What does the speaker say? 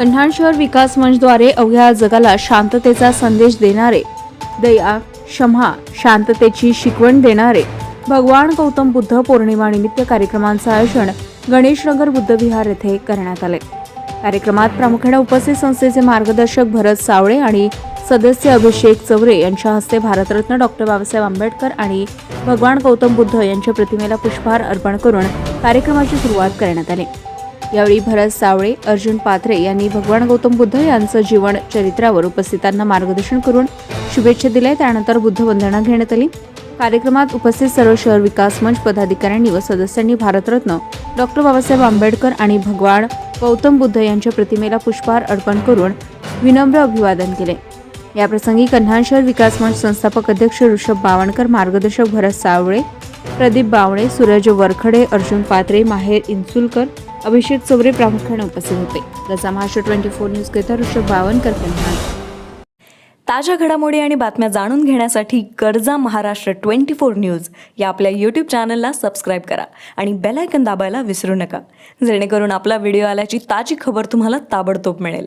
कन्हाण शहर विकास मंचद्वारे अवघ्या जगाला शांततेचा संदेश देणारे दया क्षमा शांततेची शिकवण देणारे भगवान गौतम बुद्ध पौर्णिमानिमित्त कार्यक्रमांचं आयोजन गणेशनगर बुद्धविहार येथे करण्यात आले. कार्यक्रमात प्रामुख्याने उपस्थित संस्थेचे मार्गदर्शक भरत सावळे आणि सदस्य अभिषेक चौरे यांच्या हस्ते भारतरत्न डॉक्टर बाबासाहेब आंबेडकर आणि भगवान गौतम बुद्ध यांच्या प्रतिमेला पुष्पहार अर्पण करून कार्यक्रमाची सुरुवात करण्यात आली. यावेळी भरत सावळे अर्जुन पात्रे यांनी भगवान गौतम बुद्ध यांचं जीवन चरित्रावर उपस्थितांना मार्गदर्शन करून शुभेच्छा दिल्या. त्यानंतर बुद्ध वंदना घेण्यात आली. कार्यक्रमात उपस्थित सर्व शहर विकास मंच पदाधिकाऱ्यांनी व सदस्यांनी भारतरत्न डॉक्टर बाबासाहेब आंबेडकर आणि भगवान गौतम बुद्ध यांच्या प्रतिमेला पुष्पहार अर्पण करून विनम्र अभिवादन केले. याप्रसंगी कन्हान शहर विकास मंच संस्थापक अध्यक्ष ऋषभ बावणकर मार्गदर्शक भरत सावळे प्रदीप बावणे सूरज वरखडे अर्जुन पात्रे माहेर इन्सुलकर अभिषेक चौरे प्रामुख्याने उपस्थित होते. त्याचा महाराष्ट्र ट्वेंटी फोर न्यूज करिता ऋषभ बावनकर कन्हान ताज्या घडामोडी आणि बातम्या जाणून घेण्यासाठी गरजा महाराष्ट्र ट्वेंटी फोर न्यूज या आपल्या यूट्यूब चॅनलला सबस्क्राईब करा आणि बेलायकन दाबायला विसरू नका. जेणेकरून आपला व्हिडिओ आल्याची ताजी खबर तुम्हाला ताबडतोब मिळेल.